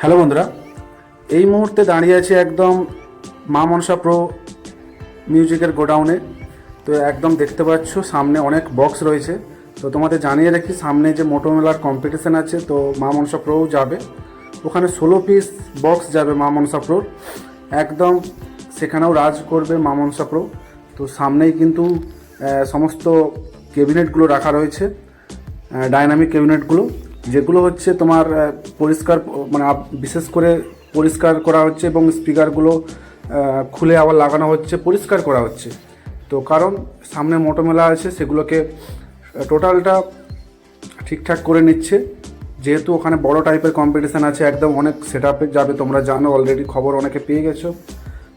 Hello বন্ধুরা, এই মুহূর্তে দাঁড়িয়ে আছে একদম মা মনসা প্রো মিউজিকের গোডাউনে। তো একদম দেখতে পাচ্ছ, সামনে অনেক বক্স রয়েছে। তো তোমাদের জানিয়ে রাখি, সামনে যে মোটোমেলার কম্পিটিশান আছে, তো মা মনসা প্রোও যাবে। ওখানে ষোলো পিস বক্স যাবে মা মনসা প্রোর। একদম সেখানেও রাজ করবে মা মনসা প্রো। তো সামনেই কিন্তু সমস্ত ক্যাবিনেটগুলো রাখা রয়েছে ডাইনামিক ক্যাবিনেটগুলো যেগুলো হচ্ছে তোমার পরিষ্কার মানে বিশেষ করে পরিষ্কার করা হচ্ছে এবং স্পিকারগুলো খুলে আবার লাগানো হচ্ছে, পরিষ্কার করা হচ্ছে। তো কারণ সামনে মোটোমেলা আছে, সেগুলোকে টোটালটা ঠিকঠাক করে নিচ্ছে। যেহেতু ওখানে বড় টাইপের কম্পিটিশান আছে, একদম অনেক সেট আপে যাবে, তোমরা জানো অলরেডি খবর অনেকে পেয়ে গেছো।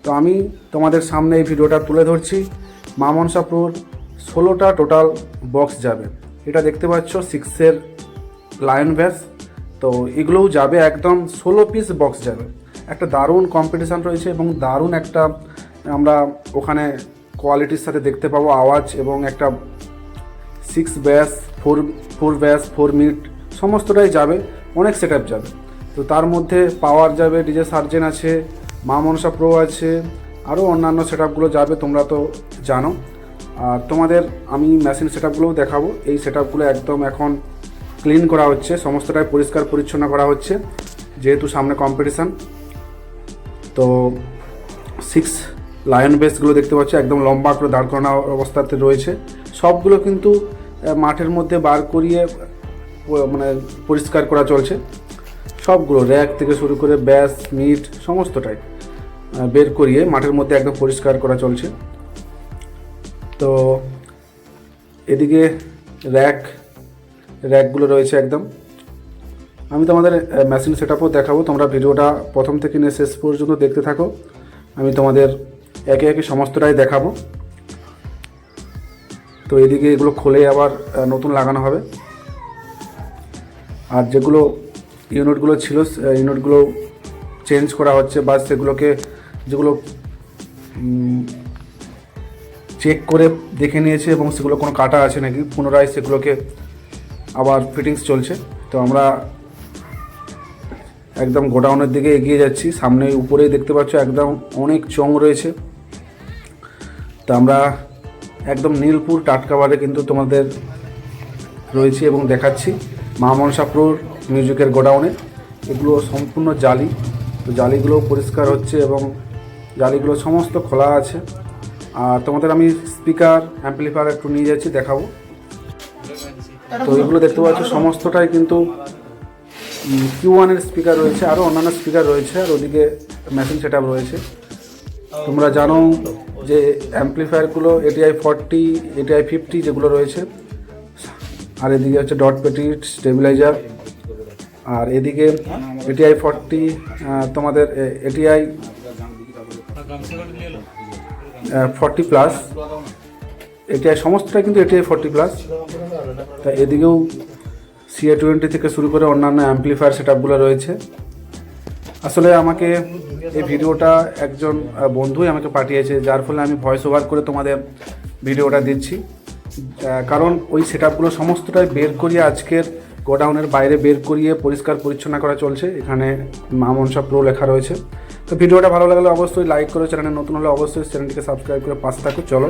তো আমি তোমাদের সামনে এই ভিডিওটা তুলে ধরছি। মা মনসাপুর ষোলোটা টোটাল বক্স যাবে। এটা দেখতে পাচ্ছ সিক্সের লায়ন ব্যাস তো এগুলোও যাবে একদম ষোলো পিস বক্স যাবে। একটা দারুণ কম্পিটিশান রয়েছে এবং দারুণ একটা, আমরা ওখানে কোয়ালিটির সাথে দেখতে পাবো আওয়াজ এবং একটা সিক্স ব্যাস ফোর ফোর ব্যাস ফোর মিনিট সমস্তটাই যাবে, অনেক সেট যাবে। তো তার মধ্যে পাওয়ার যাবে ডিজে সার্জেন আছে, মা মনসা প্রো আছে, আরও অন্যান্য সেট যাবে, তোমরা তো জানো। আর তোমাদের আমি মেশিন সেট দেখাবো, এই সেট একদম এখন ক্লিন করা হচ্ছে, সমস্তটাই পরিষ্কার পরিচ্ছন্ন করা হচ্ছে, যেহেতু সামনে কম্পিটিশান তো সিক্স লায়ন বেসগুলো দেখতে পাচ্ছি, একদম লম্বা করে দাঁড় করানো অবস্থাতে রয়েছে। সবগুলো কিন্তু মাঠের মধ্যে বার করিয়ে মানে পরিষ্কার করা চলছে। সবগুলো র্যাক থেকে শুরু করে ব্যাস মিট সমস্তটাই বের করিয়ে মাঠের মধ্যে একদম পরিষ্কার করা চলছে। তো এদিকে র্যাক র্যাকগুলো রয়েছে একদম। আমি তোমাদের মেশিন সেট আপও দেখাবো। তোমরা ভিডিওটা প্রথম থেকে নিয়ে শেষ পর্যন্ত দেখতে থাকো। আমি তোমাদের একে একে সমস্তটাই দেখাবো। তো এদিকে এগুলো খুলে আবার নতুন লাগানো হবে। আর যেগুলো ইউনিটগুলো ছিল ইউনিটগুলো চেঞ্জ করা হচ্ছে বা সেগুলোকে যেগুলো চেক করে দেখে নিয়েছে এবং সেগুলো কোনো কাটা আছে নাকি, পুনরায় সেগুলোকে আবার ফিটিংস চলছে। তো আমরা একদম গোডাউনের দিকে এগিয়ে যাচ্ছি। সামনে উপরেই দেখতে পাচ্ছ একদম অনেক চং রয়েছে। তো আমরা একদম নীলপুর টাটকাবারে কিন্তু তোমাদের রয়েছি এবং দেখাচ্ছি। মা মনসাপুর মিউজিকের গোডাউনে। এগুলো সম্পূর্ণ জালি। তো জালিগুলো পরিষ্কার হচ্ছে এবং জালিগুলো সমস্ত খোলা আছে। আর তোমাদের আমি স্পিকার অ্যাম্পলিফায়ার একটু নিয়ে যাচ্ছি, দেখাবো। তো এগুলো দেখতে পাচ্ছ, সমস্তটাই কিন্তু কিউ ওয়ানের স্পিকার রয়েছে আরও অন্যান্য স্পিকার রয়েছে, আর ওদিকে মেশিন সেট রয়েছে। তোমরা জানো যে অ্যাম্পলিফায়ারগুলো এটিআই ফর্টি এটিআই ফিফটি যেগুলো রয়েছে, আর এদিকে হচ্ছে ডট পেটিট স্টেবিলাইজার আর এদিকে এটিআই ফর্টি তোমাদের এটিআই ফর্টি প্লাস এটিআই সমস্তটাই কিন্তু এটিআই ফর্টি প্লাস তা এদিকেও সিএ টোয়েন্টি থেকে শুরু করে অন্যান্য অ্যাম্পলিফায়ার সেট রয়েছে। আসলে আমাকে এই ভিডিওটা একজন বন্ধুই আমাকে পাঠিয়েছে, যার ফলে আমি ভয়েস ওভার করে তোমাদের ভিডিওটা দিচ্ছি। কারণ ওই সেট সমস্তটাই বের করিয়ে আজকের গোডাউনের বাইরে বের করিয়ে পরিষ্কার পরিচ্ছন্ন করা চলছে। এখানে মা মনসা প্রো লেখা রয়েছে। তো ভিডিওটা ভালো লাগলে অবশ্যই লাইক করো চ্যানেলে নতুন হলে অবশ্যই চ্যানেলটিকে সাবস্ক্রাইব করে পাশে থাকো। চলো।